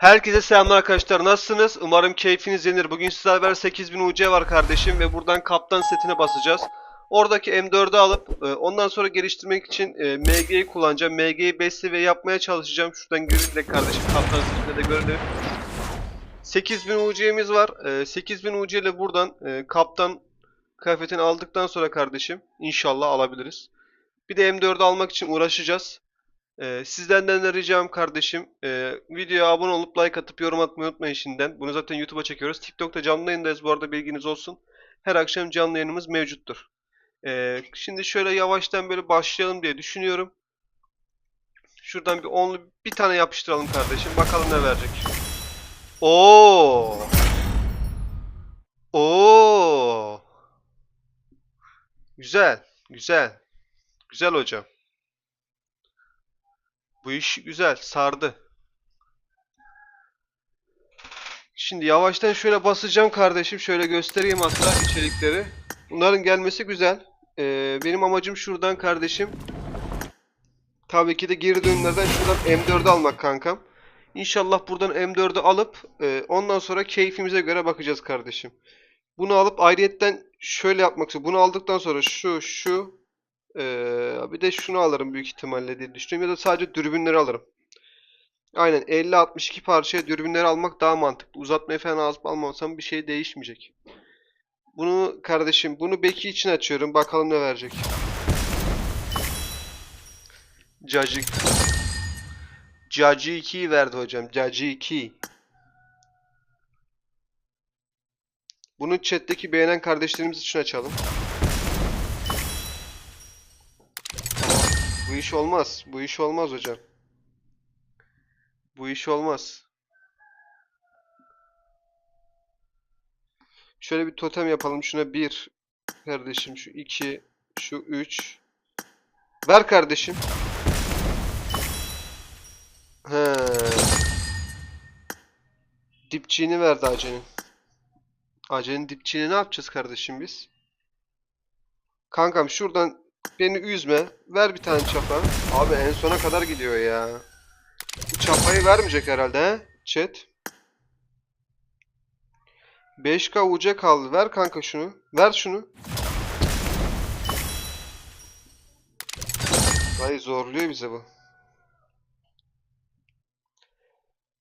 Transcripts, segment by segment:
Herkese selamlar arkadaşlar. Nasılsınız? Umarım keyfiniz yenir. Bugün sizlerle beraber 8000 UC var kardeşim ve buradan kaptan setine basacağız. Oradaki M4'ü alıp e, ondan sonra geliştirmek için e, MG'yi kullanacağım. MG'yi 5 seviye yapmaya çalışacağım. Şuradan görün de kardeşim kaptan setinde de görelim. 8000 UC'miz var. E, 8000 UC ile buradan e, kaptan kıyafetini aldıktan sonra kardeşim inşallah alabiliriz. Bir de M4'ü almak için uğraşacağız. Ee, sizden de ricam kardeşim e, videoya abone olup like atıp yorum atmayı unutmayın şimdiden. Bunu zaten YouTube'a çekiyoruz. TikTok'ta canlı yayındayız bu arada bilginiz olsun. Her akşam canlı yayınımız mevcuttur. Ee, şimdi şöyle yavaştan böyle başlayalım diye düşünüyorum. Şuradan bir onlu bir tane yapıştıralım kardeşim. Bakalım ne verecek. Oo! Oo! Güzel, güzel. Güzel hocam. Bu iş güzel, sardı. Şimdi yavaştan şöyle basacağım kardeşim. Şöyle göstereyim hatta içerikleri. Bunların gelmesi güzel. Ee, benim amacım şuradan kardeşim. Tabii ki de geri dönümlerden şuradan M4'ü almak kankam. İnşallah buradan M4'ü alıp e, ondan sonra keyfimize göre bakacağız kardeşim. Bunu alıp ayrıyetten şöyle yapmak istiyorum. Bunu aldıktan sonra şu, şu, ee, bir de şunu alırım büyük ihtimalle diye düşünüyorum. Ya da sadece dürbünleri alırım. Aynen 50-62 parçaya dürbünleri almak daha mantıklı. Uzatmayı falan alıp almasam bir şey değişmeyecek. Bunu kardeşim bunu beki için açıyorum. Bakalım ne verecek. Cacık. Cacı 2'yi verdi hocam. Cacı 2. Bunu chat'teki beğenen kardeşlerimiz için açalım. Bu iş olmaz. Bu iş olmaz hocam. Bu iş olmaz. Şöyle bir totem yapalım. Şuna bir kardeşim. Şu iki. Şu üç. Ver kardeşim. He. Dipçiğini verdi Ace'nin. Ace'nin dipçiğini ne yapacağız kardeşim biz? Kankam şuradan Beni üzme. Ver bir tane çapa. Abi en sona kadar gidiyor ya. Çapayı vermeyecek herhalde he? Chat. 5K UC kaldı. Ver kanka şunu. Ver şunu. Ay zorluyor bize bu.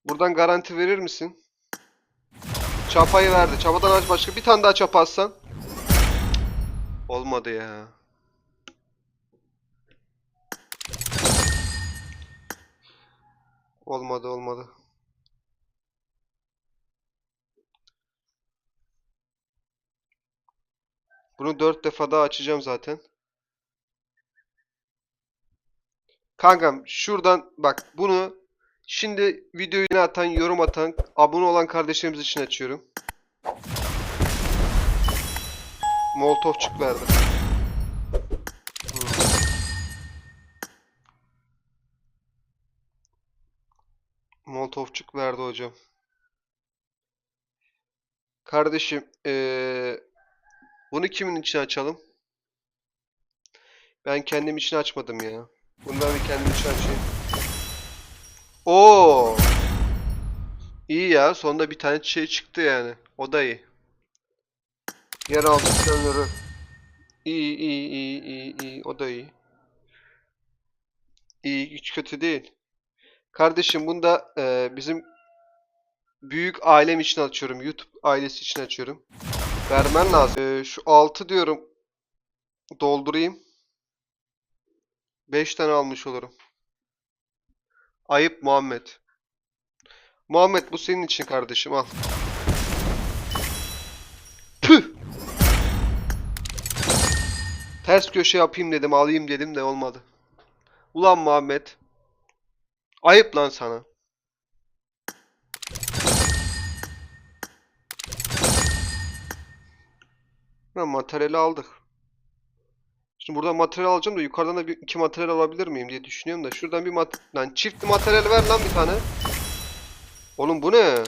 Buradan garanti verir misin? Çapayı verdi. Çapadan aç başka. Bir tane daha çapa atsan. Olmadı ya. Olmadı olmadı. Bunu dört defa daha açacağım zaten. Kankam şuradan bak bunu şimdi videoyu atan, yorum atan, abone olan kardeşlerimiz için açıyorum. Molotofçuk verdi. Molotofçuk verdi hocam. Kardeşim, eee, bunu kimin için açalım? Ben kendim için açmadım ya. Bunu ben bir kendim için açayım. Oo! İyi ya, sonunda bir tane şey çıktı yani. O da iyi. Yeraltı planları. İyi, iyi, iyi, iyi, iyi. O da iyi. İyi, hiç kötü değil. Kardeşim bunu da e, bizim büyük ailem için açıyorum. YouTube ailesi için açıyorum. Vermen lazım. E, şu 6 diyorum. Doldurayım. 5 tane almış olurum. Ayıp Muhammed. Muhammed bu senin için kardeşim al. Püh! Ters köşe yapayım dedim, alayım dedim de olmadı. Ulan Muhammed. Ayıp lan sana. Ha, materyali aldık. Şimdi buradan materyal alacağım da yukarıdan da bir iki materyal alabilir miyim diye düşünüyorum da şuradan bir mat lan çift materyal ver lan bir tane. Oğlum bu ne?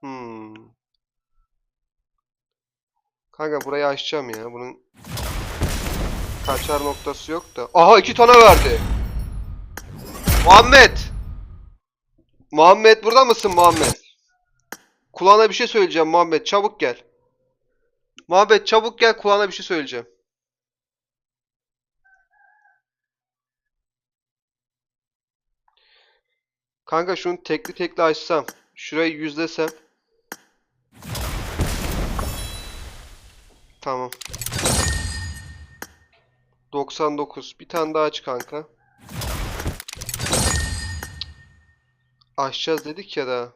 Hmm. Kanka burayı açacağım ya. Bunun kaçar noktası yok da. Aha iki tane verdi. Muhammed. Muhammed burada mısın Muhammed? Kulağına bir şey söyleyeceğim Muhammed. Çabuk gel. Muhammed çabuk gel kulağına bir şey söyleyeceğim. Kanka şunu tekli tekli açsam. Şurayı yüzlesem. Tamam. 99. Bir tane daha aç kanka. Açacağız dedik ya da.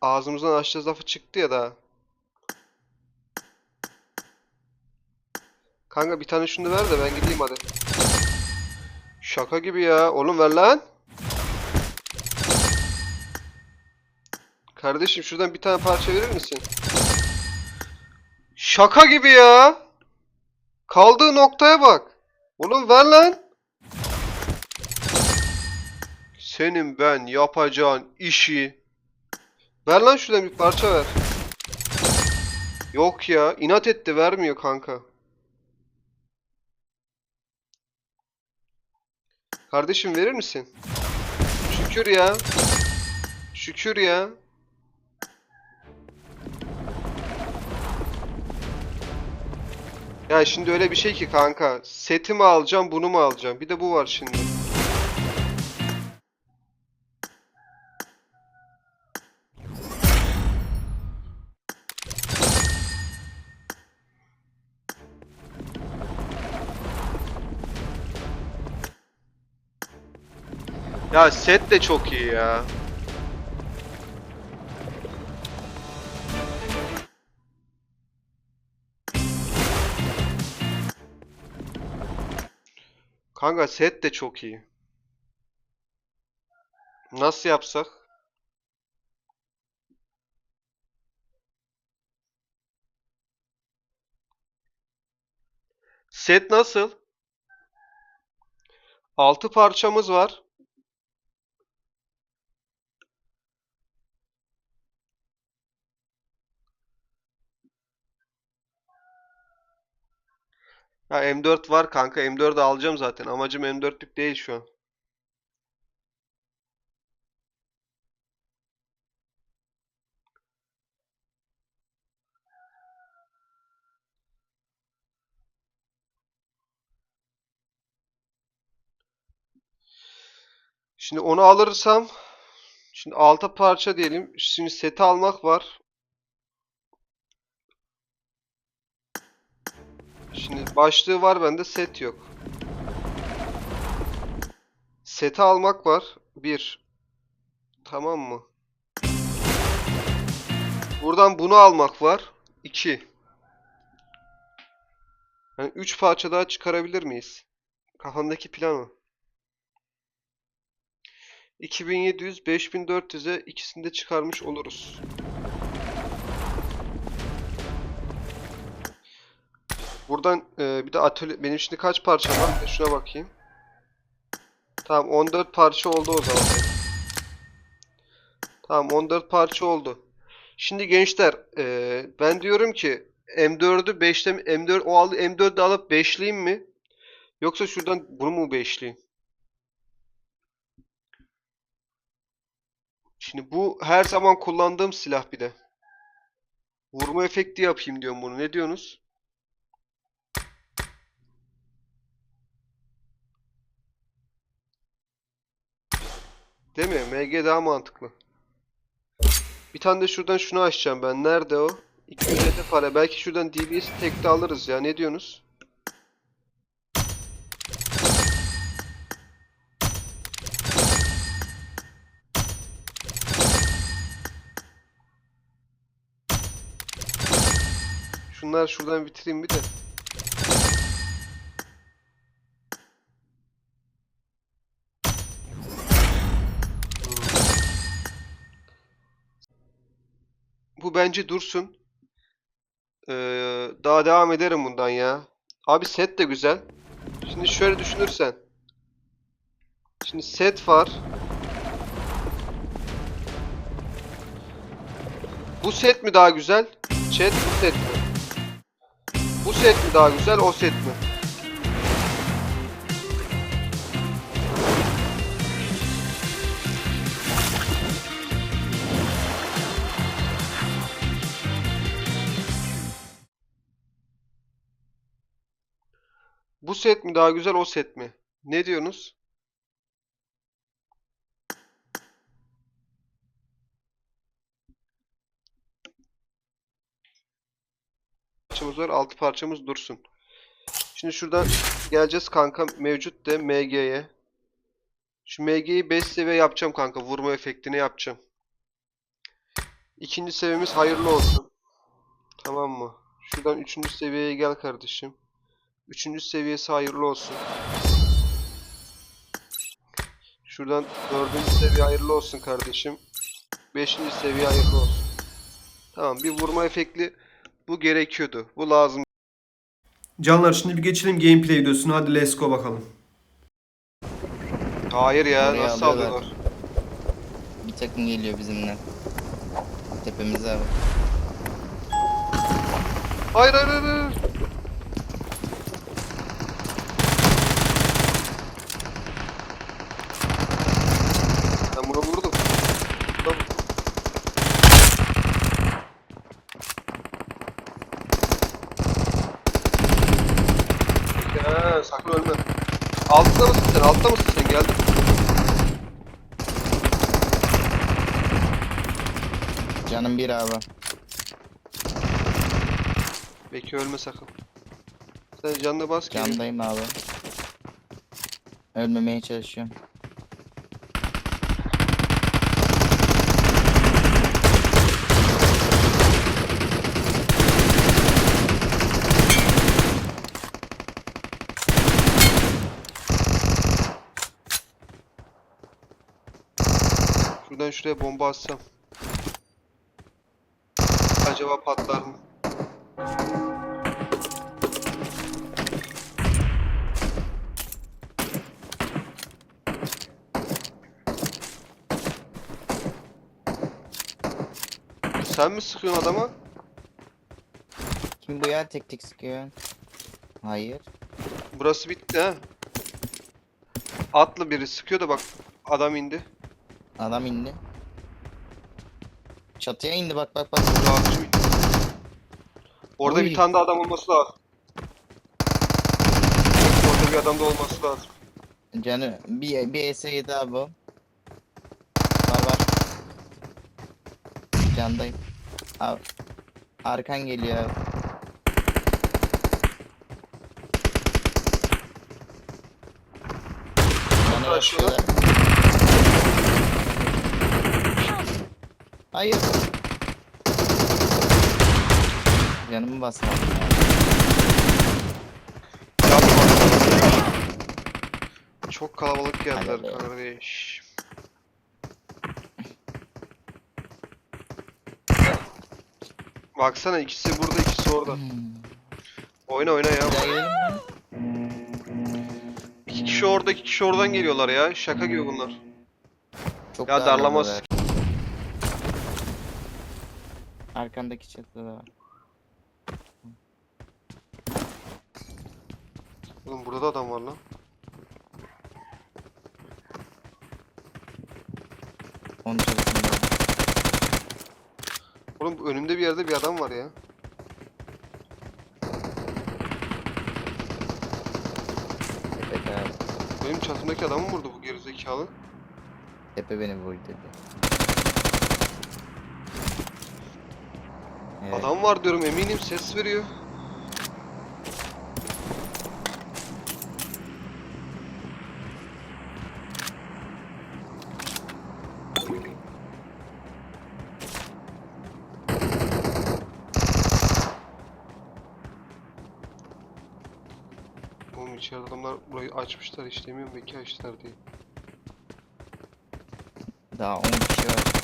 Ağzımızdan açacağız lafı çıktı ya da. Kanka bir tane şunu ver de ben gideyim hadi. Şaka gibi ya. Oğlum ver lan. Kardeşim şuradan bir tane parça verir misin? Şaka gibi ya. Kaldığı noktaya bak. Oğlum ver lan. Senin ben yapacağın işi. Ver lan şuradan bir parça ver. Yok ya. inat etti vermiyor kanka. Kardeşim verir misin? Şükür ya. Şükür ya. Ya şimdi öyle bir şey ki kanka. Seti mi alacağım, bunu mu alacağım? Bir de bu var şimdi. Ya set de çok iyi ya. Kanka set de çok iyi. Nasıl yapsak? Set nasıl? 6 parçamız var. Ha M4 var kanka. M4'ü alacağım zaten. Amacım M4'lük değil şu an. Şimdi onu alırsam şimdi 6 parça diyelim. Şimdi seti almak var. Şimdi başlığı var bende set yok. Seti almak var. 1. Tamam mı? Buradan bunu almak var. 2. Yani 3 parça daha çıkarabilir miyiz? Kafamdaki plan o. 2700, 5400'e ikisini de çıkarmış oluruz. Buradan e, bir de atölye benim şimdi kaç parça var? Şuna bakayım. Tamam 14 parça oldu o zaman. Tamam 14 parça oldu. Şimdi gençler e, ben diyorum ki M4'ü 5'te M4 o al M4'ü alıp 5'liyim mi? Yoksa şuradan bunu mu 5'liyim? Şimdi bu her zaman kullandığım silah bir de. Vurma efekti yapayım diyorum bunu. Ne diyorsunuz? Değil mi? MG daha mantıklı. Bir tane de şuradan şunu açacağım ben. Nerede o? 250 para. Belki şuradan DBS tek de alırız ya. Ne diyorsunuz? Şunlar şuradan bitireyim bir de. Bu bence dursun. Ee, daha devam ederim bundan ya. Abi set de güzel. Şimdi şöyle düşünürsen. Şimdi set var. Bu set mi daha güzel? Chat bu set mi? Bu set mi daha güzel o set mi? Set mi daha güzel o set mi? Ne diyorsunuz? parçamız var. 6 parçamız dursun. Şimdi şuradan geleceğiz kanka. Mevcut de MG'ye. Şu MG'yi 5 seviye yapacağım kanka. Vurma efektini yapacağım. İkinci seviyemiz hayırlı olsun. Tamam mı? Şuradan üçüncü seviyeye gel kardeşim. Üçüncü seviyesi hayırlı olsun. Şuradan dördüncü seviye hayırlı olsun kardeşim. Beşinci seviye hayırlı olsun. Tamam bir vurma efekti bu gerekiyordu. Bu lazım. Canlar şimdi bir geçelim gameplay videosuna. Hadi let's go bakalım. Hayır ya Oraya nasıl alıyorlar. alıyorlar? Bir takım geliyor bizimle. Tepemize abi. Hayır hayır hayır. hayır. Ben bunu vurdum. Tamam. Ya sakın ölme. Altta mısın sen? Altta mısın sen? Geldin. Canım bir abi. Bekle ölme sakın. Sen canına bas ki. Candayım abi. Ölmemeye çalışıyorum. Şuradan şuraya bomba atsam. Acaba patlar mı? Sen mi sıkıyorsun adama? Kim bu ya tek tek sıkıyor? Hayır. Burası bitti ha. Atlı biri sıkıyor da bak adam indi. Adam indi. Çatıya indi bak bak bak. İndi. Orada Oy. bir tane de adam olması lazım. Orada bir adam da olması lazım. Canı bir bir ES yedi abi o. Var var. Candayım. Abi. Arkan geliyor abi. Bana Uğraşıyorlar. başlıyorlar. Hayır. Canımı basmadım ya. Yapma. Çok kalabalık geldiler Hadi be. kardeş. Baksana ikisi burada ikisi orada. Hmm. Oyna oyna ya. İki kişi orada iki kişi oradan geliyorlar ya. Şaka gibi bunlar. Çok Ya darlamaz. Arkandaki çatıda da var. Oğlum burada da adam var lan. Onun çatısında. Oğlum önümde bir yerde bir adam var ya. Abi. Benim çatımdaki adamı mı vurdu bu gerizekalı? Tepe beni vurdu dedi. Evet. Adam var diyorum eminim ses veriyor. Oğlum içeride adamlar burayı açmışlar işlemiyorum belki açtılar diye. Daha 10 kişi var.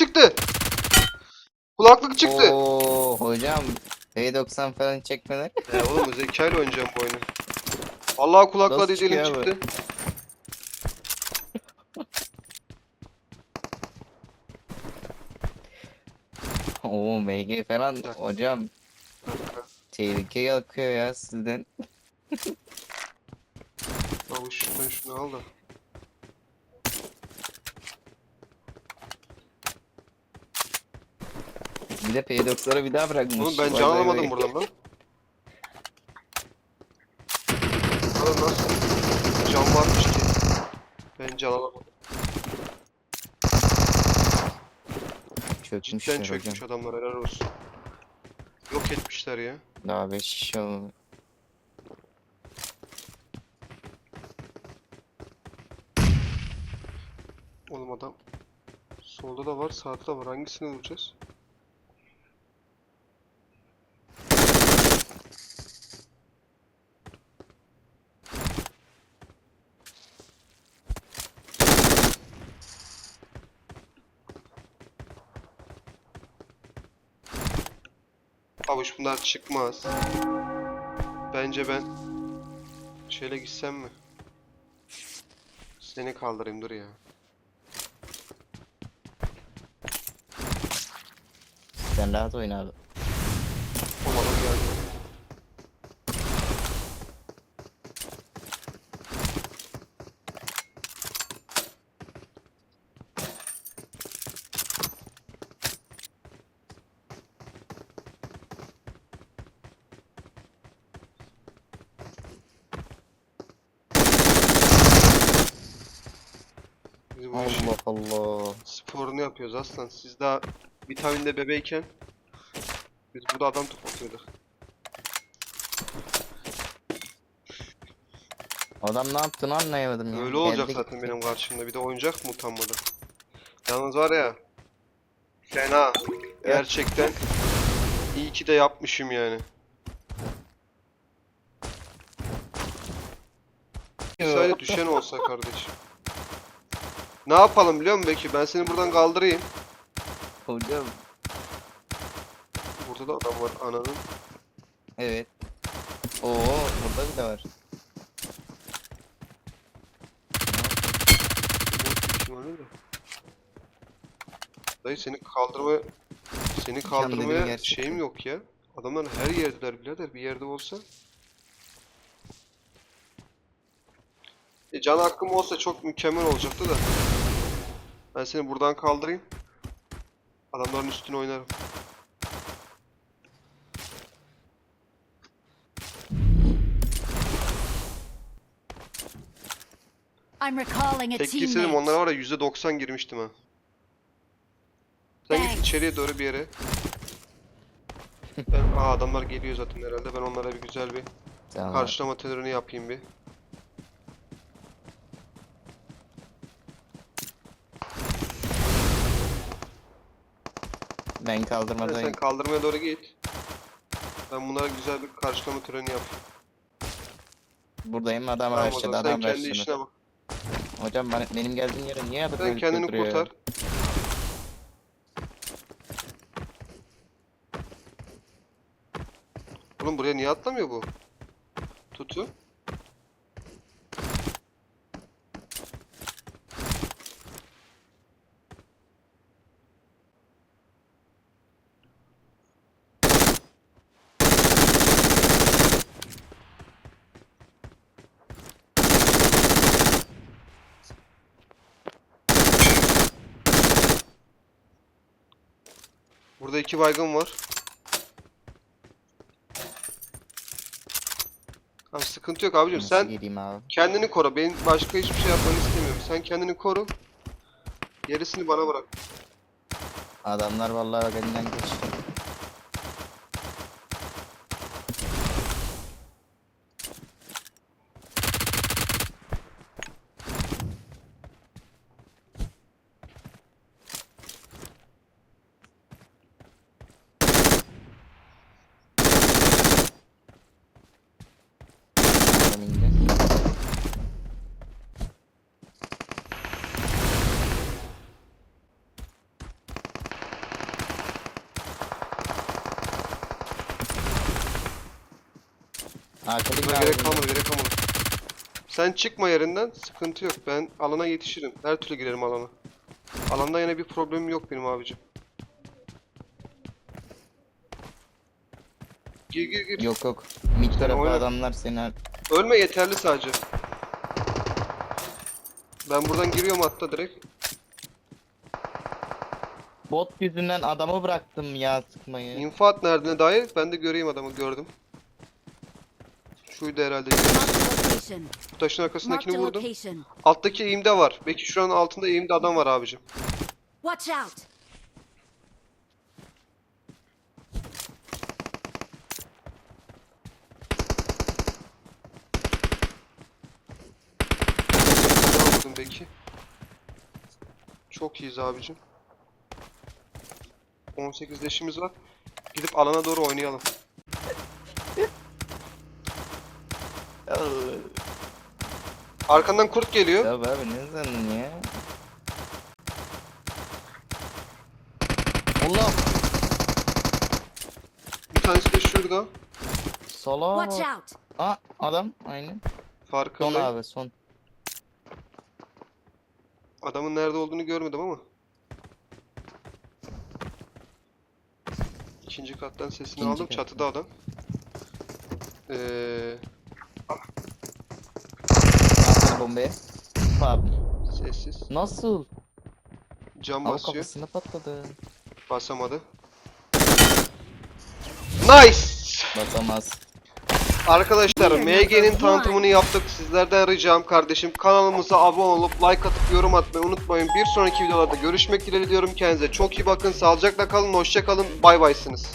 çıktı. Kulaklık çıktı. Hocam P90 falan çekmeler. Ya oğlum zekayla oynayacağım bu oyunu. Vallahi kulakla Nasıl değil elim çıkıyor abi? çıktı. Oo MG falan hocam tehlike yakıyor ya sizden. Şuradan şunu al da. Bir de P90'ı bir daha bırakmış. Oğlum ben Vay can vay alamadım buradan lan. Burada nasıl can varmış ki? Ben can alamadım. Çökmüşler Cidden hocam. çökmüş adamlar helal olsun. Yok etmişler ya. Daha 5 kişi oldu. Oğlum adam solda da var sağda da var hangisini vuracağız? Avuç bunlar çıkmaz. Bence ben şöyle gitsem mi? Seni kaldırayım dur ya. Sen rahat oyna abi. O adam geldi. Biz bu işi Allah Allah. sporunu yapıyoruz aslan. Siz daha vitaminde bebeyken biz burada adam toplatıyorduk. Adam ne yaptığını anlayamadım ya. Öyle olacak Geldi zaten gitti. benim karşımda. Bir de oyuncak mı utanmadan? Yalnız var ya. Fena. Gerçekten. iyi ki de yapmışım yani. Sadece düşen olsa kardeşim. Ne yapalım biliyor musun Beki? Ben seni buradan kaldırayım. Hocam. Burada da adam var ananın. Evet. Oo burada bir de var. De. Dayı seni kaldırmaya seni kaldırmaya gerçekten. şeyim yok ya. Adamlar her yerdeler birader bir yerde olsa. E can hakkım olsa çok mükemmel olacaktı da. Ben seni buradan kaldırayım. Adamların üstüne oynarım. I'm recalling a Tek girseydim teammate. onlara var ya %90 girmiştim ha. Sen git Thanks. içeriye doğru bir yere. Ben, aa adamlar geliyor zaten herhalde. Ben onlara bir güzel bir Tamam. karşılama terörünü yapayım bir. Ben Sen kaldırmadayım. kaldırmaya doğru git. Ben bunlara güzel bir karşılama töreni yapayım. Buradayım adam Tamam o zaman sen adam kendi başladı. işine bak. Hocam ben, benim geldiğim yere niye adam Sen kendini ya? kurtar. Oğlum buraya niye atlamıyor bu? Tutu. Burada iki baygın var. Abi sıkıntı yok abicim. Nasıl Sen geleyim abi? kendini koru. Benim başka hiçbir şey yapmanı istemiyorum. Sen kendini koru. Gerisini bana bırak. Adamlar vallahi bak elinden geçti. Adam indi. Arkadaki Buna gerek kalmadı gerek kalmadı. Sen çıkma yerinden sıkıntı yok. Ben alana yetişirim. Her türlü girerim alana. Alanda yine bir problemim yok benim abicim. Gir gir gir. Yok yok. Mid tarafı oyna. adamlar seni ar- Ölme yeterli sadece. Ben buradan giriyorum hatta direkt. Bot yüzünden adamı bıraktım ya sıkmayı. İnfaat nerede dair? Ben de göreyim adamı gördüm. Şuydu herhalde. Bu taşın arkasındakini vurdum. Alttaki eğimde var. Belki şuranın altında eğimde adam var abicim. Watch out! Yaptın peki? Çok iyiyiz abicim. 18 leşimiz var. Gidip alana doğru oynayalım. Arkandan kurt geliyor. Ya abi ne sandın ya? Allah! Bir tanesi de şurada. Watch bak. out! Aa adam aynen. Son Farkındayım. abi son. Adamın nerede olduğunu görmedim ama. İkinci kattan sesini İkinci aldım. kat. Çatıda adam. Ee, bombaya. Abi. sessiz. Nasıl? Cam Abi basıyor. kafasına patladı. Basamadı. Nice! Basamaz. Arkadaşlar MG'nin tanıtımını yaptık. Sizlerden ricam kardeşim kanalımıza abone olup like atıp yorum atmayı unutmayın. Bir sonraki videolarda görüşmek dileğiyle diyorum. Kendinize çok iyi bakın. Sağlıcakla kalın. Hoşça kalın. Bay baysınız.